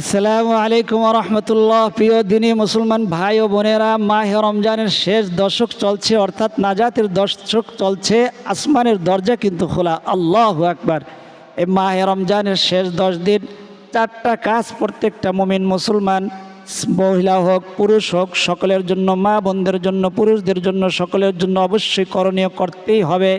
আসসালামু আলাইকুম রহমতুল্লাহ প্রিয় দিনী মুসলমান ভাই ও বোনেরা, মাহ রমজানের শেষ দশক চলছে, অর্থাৎ নাজাতের দশক চলছে, আসমানের দরজা কিন্তু খোলা। আল্লাহ আকবার। এই মাহ রমজানের শেষ দশ দিন, চারটা কাজ প্রত্যেকটা মুমিন মুসলমান, মহিলা হোক, পুরুষ হোক, সকলের জন্য, মা বোনদের জন্য, পুরুষদের জন্য, সকলের জন্য অবশ্যই করণীয় করতেই হবে।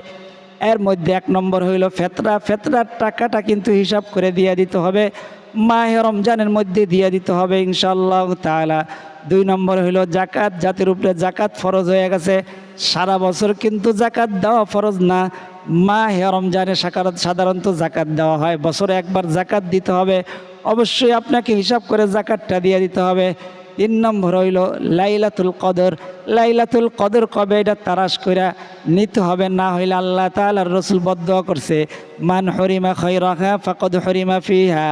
এর মধ্যে এক নম্বর হইল ফেতরা। ফেতরার টাকাটা কিন্তু হিসাব করে দিয়ে দিতে হবে। মাহে রমজানের মধ্যে দিয়ে দিতে হবে ইনশাল্লাহ তাআলা। দুই নম্বর হইল জাকাত জাতির উপরে জাকাত ফরজ হয়ে গেছে। সারা বছর কিন্তু জাকাত দেওয়া ফরজ না। মাহে রমজানে সাধারণত জাকাত দেওয়া হয়। বছরে একবার জাকাত দিতে হবে। অবশ্যই আপনাকে হিসাব করে জাকাতটা দিয়ে দিতে হবে। তিন নম্বর হইল লাইলাতুল কদর। লাইলাতুল কদর কবে এটা তারাস কইরা নিতে হবে? না হইলে আল্লাহ তাআলার রসুল বদ্ধ করছে, মান হরিমা খৈরাহা ফাকদ হরিমা ফিহা।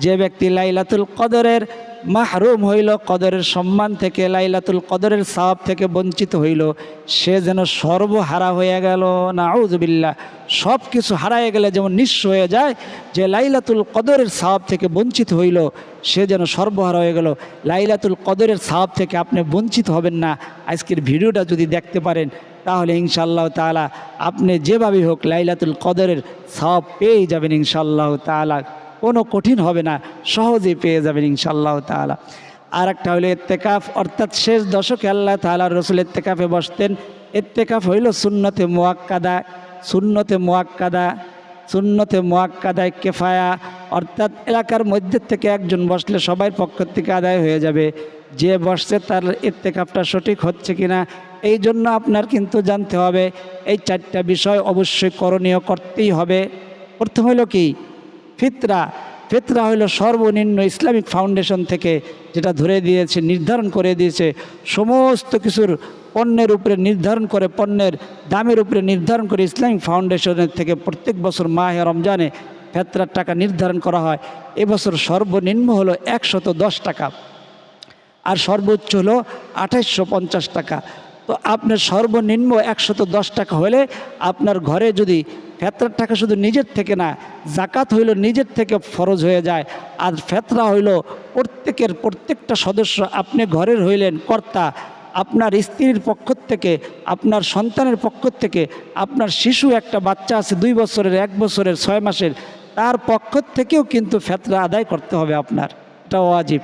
যে ব্যক্তি লাইলাতুল কদরের মাহরুম হইল, কদরের সম্মান থেকে, লাইলাতুল কদরের সাহাব থেকে বঞ্চিত হইল, সে যেন সর্বহারা হয়ে গেল। না আউজবিল্লা সব কিছু হারায় গেলে যেমন নিঃস্ব হয়ে যায়, যে লাইলাতুল কদরের সাহাব থেকে বঞ্চিত হইল, সে যেন সর্বহারা হয়ে গেল। লাইলাতুল কদরের সাহাব থেকে আপনি বঞ্চিত হবেন না। আজকের ভিডিওটা যদি দেখতে পারেন, তাহলে ইনশাআল্লাহ তাআলা আপনি যেভাবেই হোক লাইলাতুল কদরের সাহাব পেয়ে যাবেন ইনশাআল্লাহ তাআলা। কোনো কঠিন হবে না, সহজেই পেয়ে যাবেন ইনশাআল্লাহ তাআলা। আর একটা হলো এত্তেকাফ অর্থাৎ শেষ দশকে আল্লাহ তাআলা রসুল এত্তেকাফে বসতেন। এত্তেকাফ হইল শূন্যতে মোয়াক্কাদা, সুন্নতে মোয়াক্কাদা, সুন্নতে মোয়াক্কাদায় কেফায়া, অর্থাৎ এলাকার মধ্যে থেকে একজন বসলে সবাই পক্ষ থেকে আদায় হয়ে যাবে। যে বসছে তার এত্তেকাফটা সঠিক হচ্ছে কিনা এই জন্য আপনার কিন্তু জানতে হবে, এই চারটা বিষয় অবশ্যই করণীয় করতেই হবে। প্রথম হলো কি? ফিতরা ফিতরা হলো সর্বনিম্ন ইসলামিক ফাউন্ডেশন থেকে যেটা ধরে দিয়েছে, নির্ধারণ করে দিয়েছে, সমস্ত কিছুর পণ্যের উপরে নির্ধারণ করে, পণ্যের দামের উপরে নির্ধারণ করে ইসলামিক ফাউন্ডেশনের থেকে প্রত্যেক বছর মাহে রমজানে ফেতরার টাকা নির্ধারণ করা হয়। এবছর সর্বনিম্ন হলো একশত দশ টাকা, আর সর্বোচ্চ হলো আঠাইশশো টাকা। তো আপনার সর্বনিম্ন একশত দশ টাকা হলে আপনার ঘরে যদি ফেতরার টাকা শুধু নিজের থেকে না জাকাত হইল নিজের থেকে ফরজ হয়ে যায়। আর ফেতরা হইল প্রত্যেকের, প্রত্যেকটা সদস্য আপনি ঘরের হইলেন কর্তা, আপনার স্ত্রীর পক্ষ থেকে, আপনার সন্তানের পক্ষ থেকে, আপনার শিশু একটা বাচ্চা আছে দুই বছরের, এক বছরের, ছয় মাসের, তার পক্ষ থেকেও কিন্তু ফেতরা আদায় করতে হবে আপনার। এটা ওয়াজিব।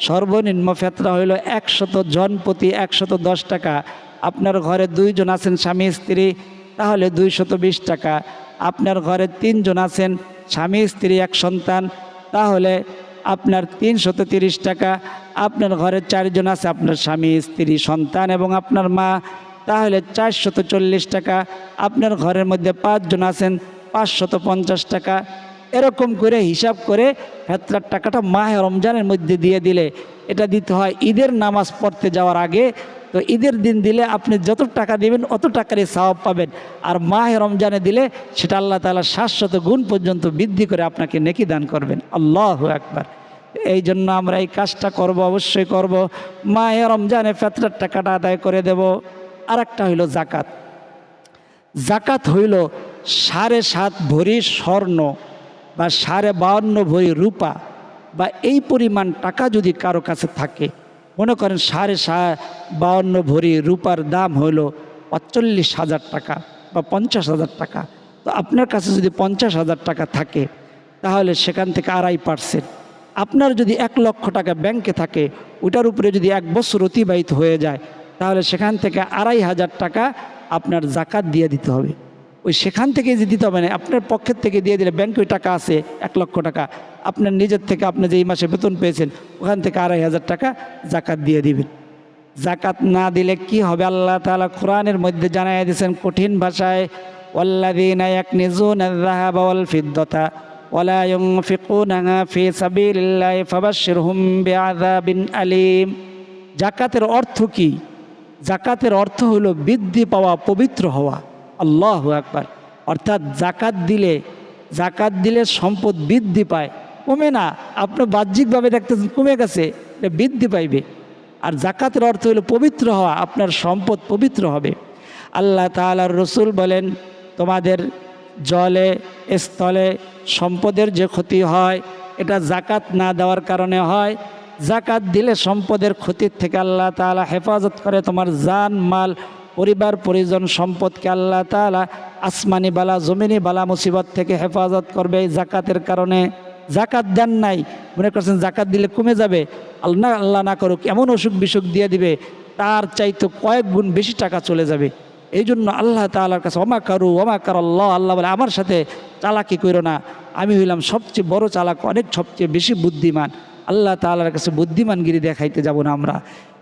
সর্বনিম্ন ফেতরা হইল একশত জন প্রতি একশত দশ টাকা। আপনার ঘরে দুইজন আছেন স্বামী, স্ত্রী, তাহলে দুইশত বিশ টাকা। আপনার ঘরে তিনজন আছেন স্বামী, স্ত্রী, এক সন্তান, তাহলে আপনার তিনশত তিরিশ টাকা। আপনার ঘরে চারজন আছে, আপনার স্বামী, স্ত্রী, সন্তান এবং আপনার মা, তাহলে চারশত চল্লিশ টাকা। আপনার ঘরের মধ্যে পাঁচজন আছেন, পাঁচশত পঞ্চাশ টাকা। এরকম করে হিসাব করে ফেতরার টাকাটা মাহে রমজানের মধ্যে দিয়ে দিলে এটা দিতে হয় ঈদের নামাজ পড়তে যাওয়ার আগে। তো ঈদের দিন দিলে আপনি যত টাকা দেবেন অত টাকারই সওয়াব পাবেন। আর মাহে রমজানে দিলে সেটা আল্লাহ তালা শাশ্বত গুণ পর্যন্ত বৃদ্ধি করে আপনাকে নেকি দান করবেন। আল্লাহ একবার এই জন্য আমরা এই কাজটা করব, অবশ্যই করব। মাহে রমজানে ফেতরার টাকাটা আদায় করে দেব। আর একটা হইল জাকাত জাকাত হইল সাড়ে সাত ভরি স্বর্ণ। বা সাড়ে বাউন্ন ভরি রূপা বা এই পরিমাণ টাকা যদি কারও কাছে থাকে, মনে করেন সাড়ে বাউন্ন ভরি রূপার দাম হইল পঁচল্লিশ হাজার টাকা বা পঞ্চাশ হাজার টাকা। তো আপনার কাছে যদি পঞ্চাশ হাজার টাকা থাকে, তাহলে সেখান থেকে আড়াই পার্সেন্ট। আপনার যদি এক লক্ষ টাকা ব্যাংকে থাকে ওটার উপরে যদি এক বছর অতিবাহিত হয়ে যায়, তাহলে সেখান থেকে আড়াই হাজার টাকা আপনার জাকাত দিয়ে দিতে হবে। ওই সেখান থেকে যে দিতে হবে না, আপনার পক্ষের থেকে দিয়ে দিলে ব্যাংকে ওই টাকা আছে, এক লক্ষ টাকা। আপনার নিজের থেকে আপনি যে এই মাসে বেতন পেয়েছেন, ওখান থেকে আড়াই হাজার টাকা জাকাত দিয়ে দিবেন। জাকাত না দিলে কি হবে? আল্লাহ তাআলা কোরআনের মধ্যে জানাই দিয়েছেন, কঠিন ভাষায় জাকাতের অর্থ কি? জাকাতের অর্থ হলো বৃদ্ধি পাওয়া, পবিত্র হওয়া। আল্লাহ আকবার। অর্থাৎ জাকাত দিলে জাকাত দিলে সম্পদ বৃদ্ধি পায়। কমে না। আপনি বাহ্যিকভাবে দেখতেছেন কমে গেছে, এটা বৃদ্ধি পাইবে। আর জাকাতের অর্থ হলো পবিত্র হওয়া, আপনার সম্পদ পবিত্র হবে। আল্লাহ তাআলার রসুল বলেন, তোমাদের জলে, স্থলে সম্পদের যে ক্ষতি হয়, এটা জাকাত না দেওয়ার কারণে হয়। জাকাত দিলে সম্পদের ক্ষতির থেকে আল্লাহ তাআলা হেফাজত করে তোমার জান, মাল পরিবার, পরিজন, সম্পদকে আল্লাহ তাআলা আসমানি বালা, জমিনি বালা মুসিবত থেকে হেফাজত করবে এই জাকাতের কারণে। জাকাত দেন নাই, মনে করছেন জাকাত দিলে কমে যাবে। আল্লাহ আল্লাহ না করুক, এমন অসুখ বিসুখ দিয়ে দিবে, তার চাইতে কয়েক গুণ বেশি টাকা চলে যাবে। এই জন্য আল্লাহ তাআলার কাছে অমা কারু অমা কার আল্লাহ? আল্লাহ বলে, আমার সাথে চালাকি করো না। আমি হইলাম সবচেয়ে বড় চালাক, অনেক সবচেয়ে বেশি বুদ্ধিমান। আল্লাহ তাআলার কাছে বুদ্ধিমানগিরি দেখাইতে যাব না আমরা।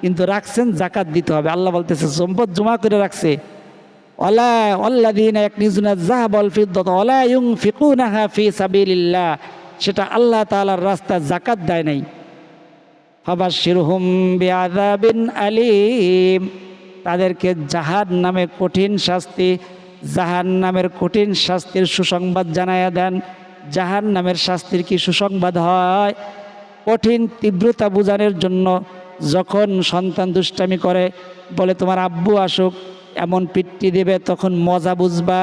কিন্তু রাখছেন জাকাত দিতে হবে। আল্লাহ বলতেছে, সম্পদ জমা করে রাখছে। ওলা অল্লাদিন এক নিজুনা জাহাবল ফিদ্দত ওলা ইউং ফিকুনাহা ফি সাবিলিল্লাহ। সেটা আল্লাহ তাআলার রাস্তা জাকাত দেয় নাই। ফাবাশিরহুম বিআযাবিন আলিম। তাদেরকে জাহাদ নামে কঠিন শাস্তি জাহান নামের কঠিন শাস্তির সুসংবাদ জানায়া দেন। জাহান নামের শাস্তির কি সুসংবাদ হয়? কঠিন তীব্রতা বোঝানোর জন্য যখন সন্তান দুষ্টামি করে, বলে তোমার আব্বু আসুক, এমন পিট্টি দেবে, তখন মজা বুঝবা।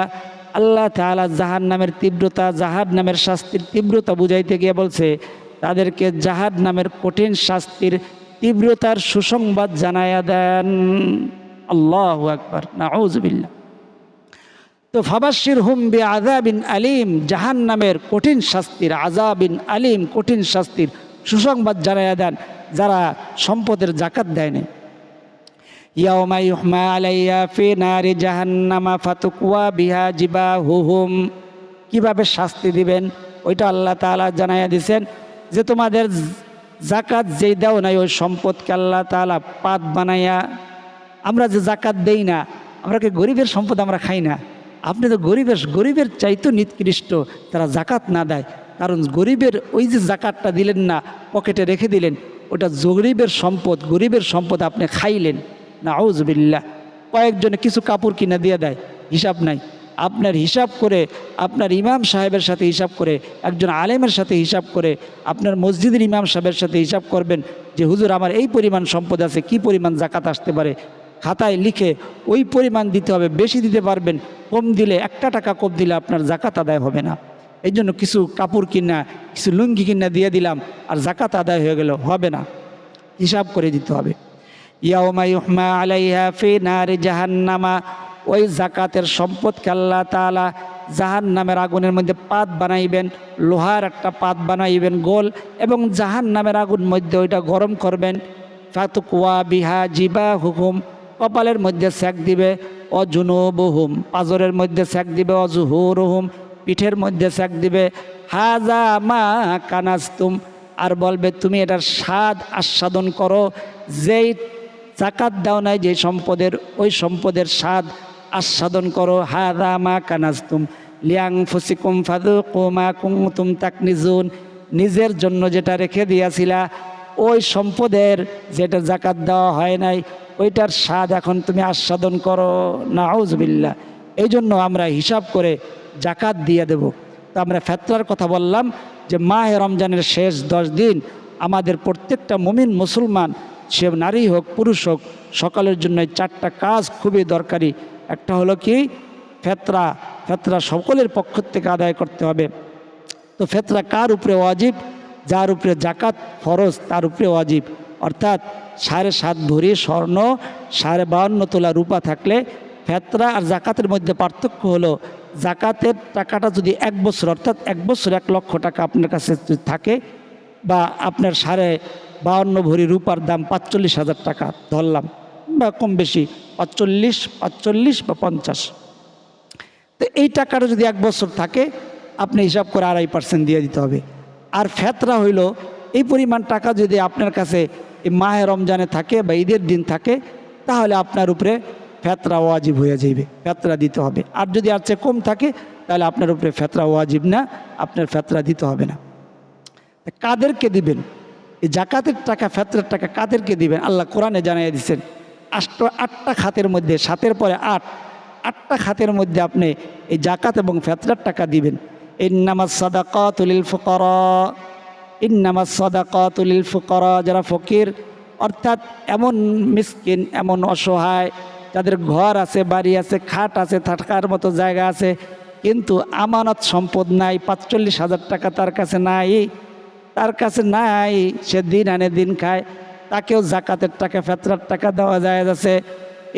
আল্লাহ তাআলা জাহান নামের তীব্রতা জাহাদ নামের শাস্তির তীব্রতা বুঝাইতে গিয়ে বলছে, তাদেরকে জাহাদ নামের কঠিন শাস্তির তীব্রতার সুসংবাদ জানায়া দেন। আল্লাহ আকবার নাউজবিল্লা তো ফাবাসির হুম বি আজাবিন আলিম জাহান নামের কঠিন শাস্তির আজাবিন আলিম কঠিন শাস্তির সুসংবাদ জানাইয়া দেন, যারা সম্পদের জাকাত দেয়নি। নারি জাহান্নামা ফাতুকুয়া বিহা জিবা কীভাবে শাস্তি দিবেন? ওইটা আল্লাহ তাআলা জানাইয়া দিছেন যে তোমাদের জাকাত যেই দাও নাই, ওই সম্পদকে আল্লাহ তাআলা পাত বানাইয়া, আমরা যে জাকাত দেই না, আমরা কি গরিবের সম্পদ আমরা খাই না? আপনি তো গরিবের গরিবের চাইতো নিকৃষ্ট, তারা জাকাত না দেয়। কারণ গরিবের ওই যে জাকাতটা দিলেন না, পকেটে রেখে দিলেন, ওটা গরিবের সম্পদ গরিবের সম্পদ আপনি খাইলেন। না আউজবিল্লা কয়েকজনে কিছু কাপড় কিনে দিয়ে দেয়, হিসাব নাই। আপনার হিসাব করে, আপনার ইমাম সাহেবের সাথে হিসাব করে, একজন আলেমের সাথে হিসাব করে, আপনার মসজিদের ইমাম সাহেবের সাথে হিসাব করবেন যে, হুজুর, আমার এই পরিমাণ সম্পদ আছে, কি পরিমাণ জাকাত আসতে পারে? খাতায় লিখে ওই পরিমাণ দিতে হবে, বেশি দিতে পারবেন, কম দিলে একটা টাকা কম দিলে আপনার জাকাত আদায় হবে না। এই জন্য কিছু কাপড় কিনা, কিছু লুঙ্গি কিনা দিয়ে দিলাম, আর জাকাত আদায় হয়ে গেল, হবে না। হিসাব করে দিতে হবে। আলাইহা জাহান্নামা, ওই জাকাতের সম্পদকে আল্লাহ তালা জাহান নামের আগুনের মধ্যে পাত বানাইবেন, লোহার একটা পাত বানাইবেন গোল, এবং জাহান নামের আগুন মধ্যে ওইটা গরম করবেন। ফাতুকুয়া বিহা জিবা হুকুম কপালের মধ্যে সেক দিবে, অজুনুবহুম। পাজরের মধ্যে সেক দিবে, অজুহুরহুম। পিঠের মধ্যে সেক দিবে, হাজা মা কানাস্তুম। আর বলবে, তুমি এটার স্বাদ আস্বাদন করো। যেই জাকাত দাও নাই যে সম্পদের, ওই সম্পদের স্বাদ আস্বাদন করো। হাদা মা কানাস্তুম। লিয়াং ফুসিকুম ফাদু কুমা কুমতুম তাক নিজুন নিজের জন্য যেটা রেখে দিয়াছিলা, ওই সম্পদের যেটা জাকাত দেওয়া হয় নাই ওইটার স্বাদ এখন তুমি আস্বাদন করো নাউজবিল্লা এই জন্য আমরা হিসাব করে জাকাত দিয়ে দেব। তো আমরা ফেতরার কথা বললাম যে মাহে রমজানের শেষ দশ দিন আমাদের প্রত্যেকটা মুমিন মুসলমান, সে নারী হোক, পুরুষ হোক, সকালের জন্য চারটা কাজ খুবই দরকারি। একটা হলো কি? ফেতরা। ফেতরা সকলের পক্ষ থেকে আদায় করতে হবে। তো ফেতরা কার উপরে ওয়াজিব? যার উপরে জাকাত ফরজ, তার উপরে ওয়াজিব। অর্থাৎ সাড়ে সাত ভরি স্বর্ণ, সাড়ে বাউন্ন তোলা রূপা থাকলে ফেতরা আর জাকাতের মধ্যে পার্থক্য হলো জাকাতের টাকাটা যদি এক বছর, অর্থাৎ এক বছর এক লক্ষ টাকা আপনার কাছে থাকে বা আপনার সাড়ে বাউন্ন ভরি রূপার দাম পাঁচচল্লিশ হাজার টাকা ধরলাম বা কম বেশি, পাঁচচল্লিশ পাঁচচল্লিশ বা পঞ্চাশ। তো এই টাকাটা যদি এক বছর থাকে, আপনি হিসাব করে আড়াই পার্সেন্ট দিয়ে দিতে হবে। আর ফেতরা হইল এই পরিমাণ টাকা যদি আপনার কাছে এই মাহে রমজানে থাকে বা ঈদের দিন থাকে, তাহলে আপনার উপরে ফেতরা ওয়াজিব হয়ে যাইবে, ফেতরা দিতে হবে। আর যদি আর চেয়ে কম থাকে, তাহলে আপনার উপরে ফেতরা ওয়াজিব না, আপনার ফেতরা দিতে হবে না। কাদেরকে দিবেন? এই জাকাতের টাকা, ফেতরার টাকা কাদেরকে দিবেন? আল্লাহ কোরআনে জানিয়ে দিচ্ছেন আষ্ট, আটটা খাতের মধ্যে, সাতের পরে আট, আটটা খাতের মধ্যে আপনি এই জাকাত এবং ফেতরার টাকা দিবেন। ইন্নামাজ সাদাকাতুলিল ফুকারা। ইন্নামাজ সাদাকাতুলিল ফুকারা, যারা ফকির, অর্থাৎ এমন মিসকিন, এমন অসহায়, যাদের ঘর আছে, বাড়ি আছে, খাট আছে থাকার মতো জায়গা আছে, কিন্তু আমানত সম্পদ নাই, পাঁচচল্লিশ হাজার টাকা তার কাছে নাই, তার কাছে নাই, সে দিন আনে দিন খায়, তাকেও জাকাতের টাকা, ফেতরার টাকা দেওয়া যায় আছে।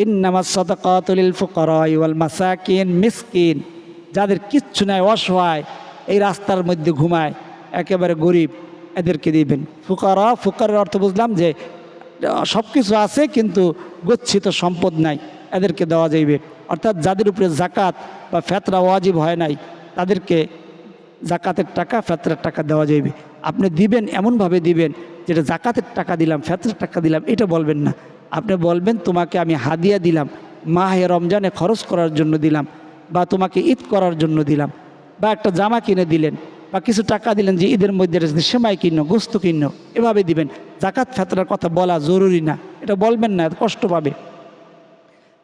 ইন্নামাজ সদকাতুলিল ফুকরা ওয়াল মাসাকিন, মিসকিন, যাদের কিচ্ছু নাই, অসহায়, এই রাস্তার মধ্যে ঘুমায়, একেবারে গরিব। এদেরকে দিবেন। ফুকারা, ফুকারের অর্থ বুঝলাম যে সব কিছু আছে কিন্তু গচ্ছিত সম্পদ নাই, এদেরকে দেওয়া যাইবে। অর্থাৎ যাদের উপরে জাকাত বা ফেতরা ওয়াজিব হয় নাই, তাদেরকে জাকাতের টাকা, ফেতরার টাকা দেওয়া যাইবে। আপনি দিবেন, এমনভাবে দিবেন, যেটা জাকাতের টাকা দিলাম, ফেতরার টাকা দিলাম, এটা বলবেন না। আপনি বলবেন, তোমাকে আমি হাদিয়া দিলাম, মাহে রমজানে খরচ করার জন্য দিলাম, বা তোমাকে ঈদ করার জন্য দিলাম, বা একটা জামা কিনে দিলেন। বা কিছু টাকা দিলেন যে ঈদের মধ্যে সেমাই কিনো, গোস্ত কিনো, এভাবে দিবেন। জাকাত ফেতরার কথা বলা জরুরি না। এটা বলবেন না কষ্ট পাবে।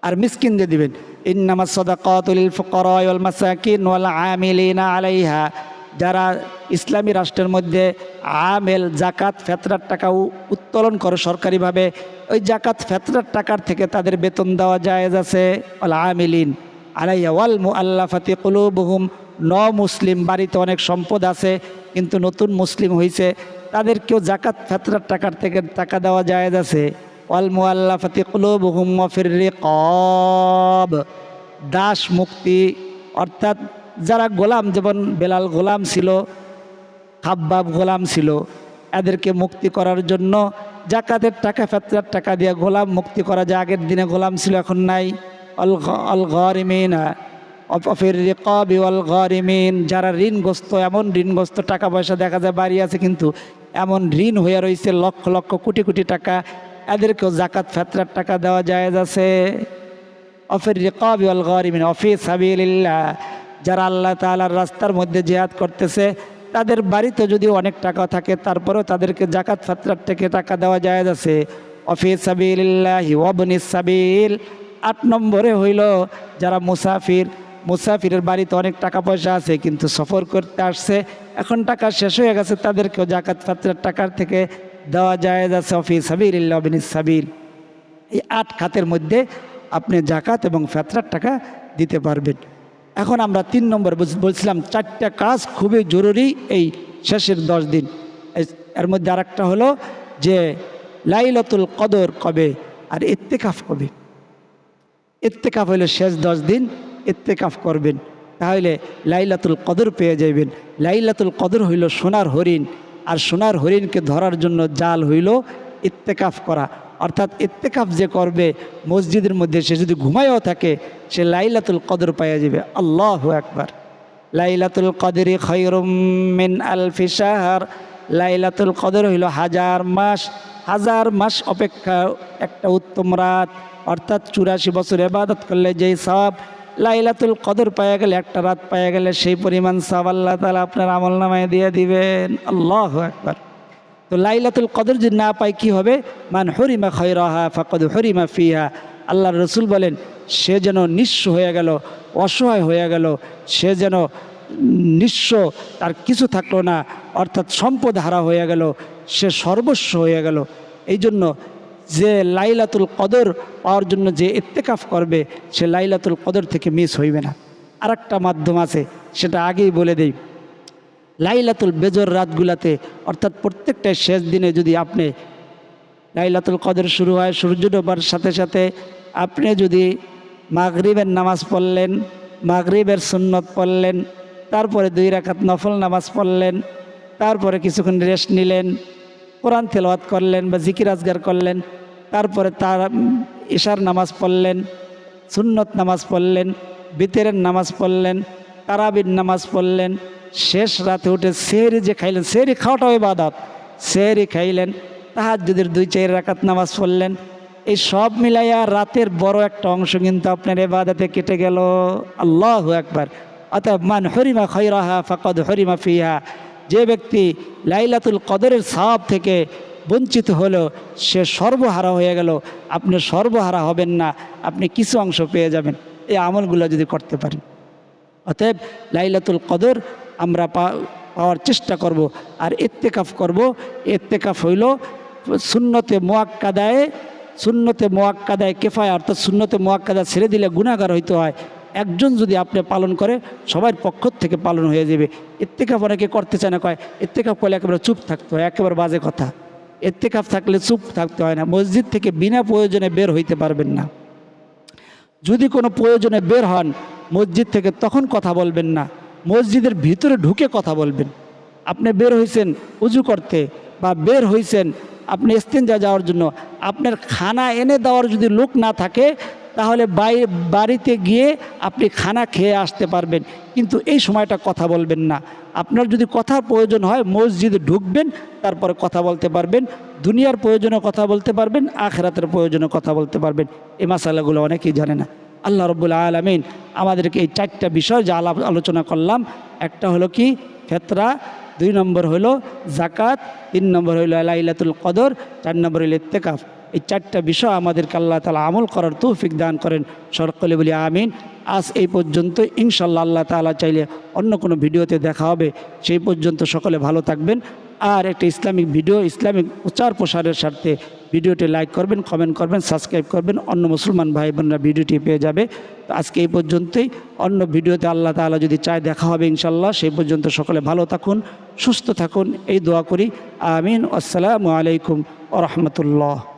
আর মিসকিন দিয়ে দিবেন ইন্নামাস সাদাকাতুল ফুকারা ওয়াল মাসাকিন ওয়াল আমিলিনা আলাইহা। যারা ইসলামী রাষ্ট্রের মধ্যে আমেল জাকাত ফেতরার টাকা উত্তোলন করে সরকারিভাবে, ওই জাকাত ফেতরার টাকার থেকে তাদের বেতন দেওয়া যায় আছে। ওয়াল আমিলিন। আলাইহা ওয়াল মুআল্লাফাতি কুলুবুহুম। ন মুসলিম বাড়িতে অনেক সম্পদ আছে, কিন্তু নতুন মুসলিম হয়েছে তাদেরকেও জাকাত ফেতরার টাকার থেকে টাকা দেওয়া যায় আছে। ওয়াল মুআল্লাফাতি কুলুবুহুম ওয়া ফির রিকাব। দাস মুক্তি, অর্থাৎ যারা গোলাম, যেমন বেলাল গোলাম ছিল, খাব্বাব গোলাম ছিল, এদেরকে মুক্তি করার জন্য জাকাতের টাকা, ফেতরার টাকা দিয়ে গোলাম মুক্তি করা যায়। আগের দিনে গোলাম ছিল, এখন নাই। অল ঘ- অল গরিমিন অফির রিকবি অল গরিমিন যারা ঋণগ্রস্ত, এমন ঋণগ্রস্ত টাকা পয়সা দেখা যায় বাড়ি আছে কিন্তু এমন ঋণ হয়ে রয়েছে লক্ষ লক্ষ, কোটি কোটি টাকা। এদেরকেও জাকাত ফেতরার টাকা দেওয়া যায় আছে। অফির রিকাব ওয়াল গরিমিন অফি সাবিলিল্লাহ, যারা আল্লাহ তাআলার রাস্তার মধ্যে জিহাদ করতেছে, তাদের বাড়িতে যদি অনেক টাকা থাকে, তারপরেও তাদেরকে জাকাত ফাতরার থেকে টাকা দেওয়া যায় আছে। অফি সাবিলিল্লাহি, ওয়াবনিস সাবিল আট নম্বরে হইল যারা মুসাফির। মুসাফিরের বাড়িতে অনেক টাকা পয়সা আছে, কিন্তু সফর করতে আসছে। এখন টাকা শেষ হয়ে গেছে, তাদেরকেও জাকাত ফাতরার টাকার থেকে দেওয়া যায় আছে, অফি সাবিলিল্লাহ ওয়াবনিস সাবিল। এই আট খাতের মধ্যে আপনি জাকাত এবং ফেতরার টাকা দিতে পারবেন। এখন আমরা তিন নম্বর বলছিলাম, চারটা কাজ খুবই জরুরি এই শেষের দশ দিন। এর মধ্যে আরেকটা হলো যে, লাইলাতুল কদর কবে আর ইত্তেকাফ কবে? ইত্তেকাফ হইলে শেষ দশ দিন ইত্তেকাফ করবেন। তাহলে লাইলাতুল কদর পেয়ে যাইবেন। লাইলাতুল কদর হইল সোনার হরিণ। আর সোনার হরিণকে ধরার জন্য জাল হইল ইত্তেকাফ করা। অর্থাৎ ইত্তেকাফ যে করবে মসজিদের মধ্যে সে যদি ঘুমায়ও থাকে, সে লাইলাতুল কদর পাইয়া যাবে আল্লাহ একবার লাইলাতুল কদরি খৈরুম মিন আলফি শাহর। লাইলাতুল কদর হইল হাজার মাস। হাজার মাস অপেক্ষা একটা উত্তম রাত। অর্থাৎ চুরাশি বছর এবাদত করলে যেই সব লাইলাতুল কদর পাওয়া গেলে, একটা রাত পাওয়া গেলে সেই পরিমাণ সব আল্লাহ তালা আপনার আমল নামায় দিয়ে দিবেন। আল্লাহ একবার তো লাইলাতুল কদর যদি না পাই কি হবে? মান হরিমা খৈরাহা ফাকদ হরিমা ফিহা। আল্লাহ রসুল বলেন, সে যেন নিঃস্ব হয়ে গেল, অসহায় হয়ে গেল, সে যেন নিঃস্ব, তার কিছু থাকল না, অর্থাৎ সম্পদ হারা হয়ে গেল, সে সর্বস্ব হয়ে গেল। এই জন্য যে লাইলাতুল কদর পাওয়ার জন্য যে ইত্তেকাফ করবে, সে লাইলাতুল কদর থেকে মিস হইবে না। আর একটা মাধ্যম আছে, সেটা আগেই বলে দেই। লাইলাতুল বেজর রাতগুলাতে, অর্থাৎ প্রত্যেকটা শেষ দিনে যদি আপনি লাইলাতুল কদর শুরু হয়, সূর্য ডোবার সাথে সাথে আপনি যদি মাগরিবের নামাজ পড়লেন, মাগরিবের সুন্নত পড়লেন, তারপরে দুই রাকাত নফল নামাজ পড়লেন, তারপরে কিছুক্ষণ রেস্ট নিলেন কোরআন তেলাওয়াত করলেন বা জিকির আজগার করলেন, তারপরে তার ইশার নামাজ পড়লেন, সুন্নত নামাজ পড়লেন, বিতেরের নামাজ পড়লেন, তারাবির নামাজ পড়লেন, শেষ রাতে উঠে সেহরি যে খাইলেন, সেহরি খাওয়াটাও ইবাদত, সেহরি খাইলেন, তাহাজ্জুদের দুই, চার রাকাত নামাজ পড়লেন, এই সব মিলাইয়া রাতের বড় একটা অংশ কিন্তু আপনার এবাদাতে কেটে গেল। আল্লাহ একবার অতএব মান হরিমা খৈরাহা ফাকদ হরিমা ফিহা। যে ব্যক্তি লাইলাতুল কদরের সাহাব থেকে বঞ্চিত হলো, সে সর্বহারা হয়ে গেল। আপনি সর্বহারা হবেন না, আপনি কিছু অংশ পেয়ে যাবেন। এই আমলগুলো যদি করতে পারেন। অতএব লাইলাতুল কদর আমরা পাওয়ার চেষ্টা করব আর এত্তেকাফ করব। এত্তেকাফ হইল সুন্নতে মোয়াক্কাদায় সুন্নতে মোয়াক্কাদায় কেফায় অর্থাৎ শূন্যতে মোয়াক্কাদা ছেড়ে দিলে গুণাগার হইতে হয়। একজন যদি আপনি পালন করে, সবার পক্ষ থেকে পালন হয়ে যাবে। এত্তেকাফ অনেকে করতে চায় না, কয় এত্তেকাফ করলে একেবারে চুপ থাকতে হয়, একেবারে বাজে কথা। এত্তেকাফ থাকলে চুপ থাকতে হয় না, মসজিদ থেকে বিনা প্রয়োজনে বের হইতে পারবেন না। যদি কোনো প্রয়োজনে বের হন, মসজিদ থেকে তখন কথা বলবেন না, মসজিদের ভিতরে ঢুকে কথা বলবেন। আপনি বের হয়েছেন উজু করতে বা বের হয়েছেন আপনি এস্তেঞ্জা যাওয়ার জন্য, আপনার খানা এনে দেওয়ার যদি লোক না থাকে তাহলে বাড়িতে গিয়ে আপনি খানা খেয়ে আসতে পারবেন। কিন্তু এই সময়টা কথা বলবেন না। আপনার যদি কথার প্রয়োজন হয়, মসজিদে ঢুকবেন, তারপরে কথা বলতে পারবেন। দুনিয়ার প্রয়োজনে কথা বলতে পারবেন, আখেরাতের প্রয়োজনে কথা বলতে পারবেন। এই মশালাগুলো অনেকেই জানে না। আল্লাহ রব্বুল আলমিন আমাদেরকে এই চারটা বিষয় যা আলোচনা করলাম, একটা হলো কি? ফেতরা দুই নম্বর হলো জাকাত তিন নম্বর হইল লাইলাতুল কদর, চার নম্বর হইল ইত্তেকাফ। এই চারটা বিষয় আমাদেরকে আল্লাহ তালা আমল করার তৌফিক দান করেন। সরকলে বলি আমিন। আজ এই পর্যন্ত ইনশাল্লাহ আল্লাহ তালা চাইলে অন্য কোনো ভিডিওতে দেখা হবে। সেই পর্যন্ত সকলে ভালো থাকবেন। আর একটা ইসলামিক ভিডিও, ইসলামিক প্রচার প্রসারের স্বার্থে ভিডিওটি লাইক করবেন কমেন্ট করবেন সাবস্ক্রাইব করবেন। অন্য মুসলমান ভাই বোনরা ভিডিওটি পেয়ে যাবে। আজকে এই পর্যন্তই। অন্য ভিডিওতে আল্লাহ তালা যদি চায় দেখা হবে ইনশাল্লাহ সেই পর্যন্ত সকলে ভালো থাকুন, সুস্থ থাকুন। এই দোয়া করি। আমিন। আসসালামু আলাইকুম ও রহমতুল্লাহ।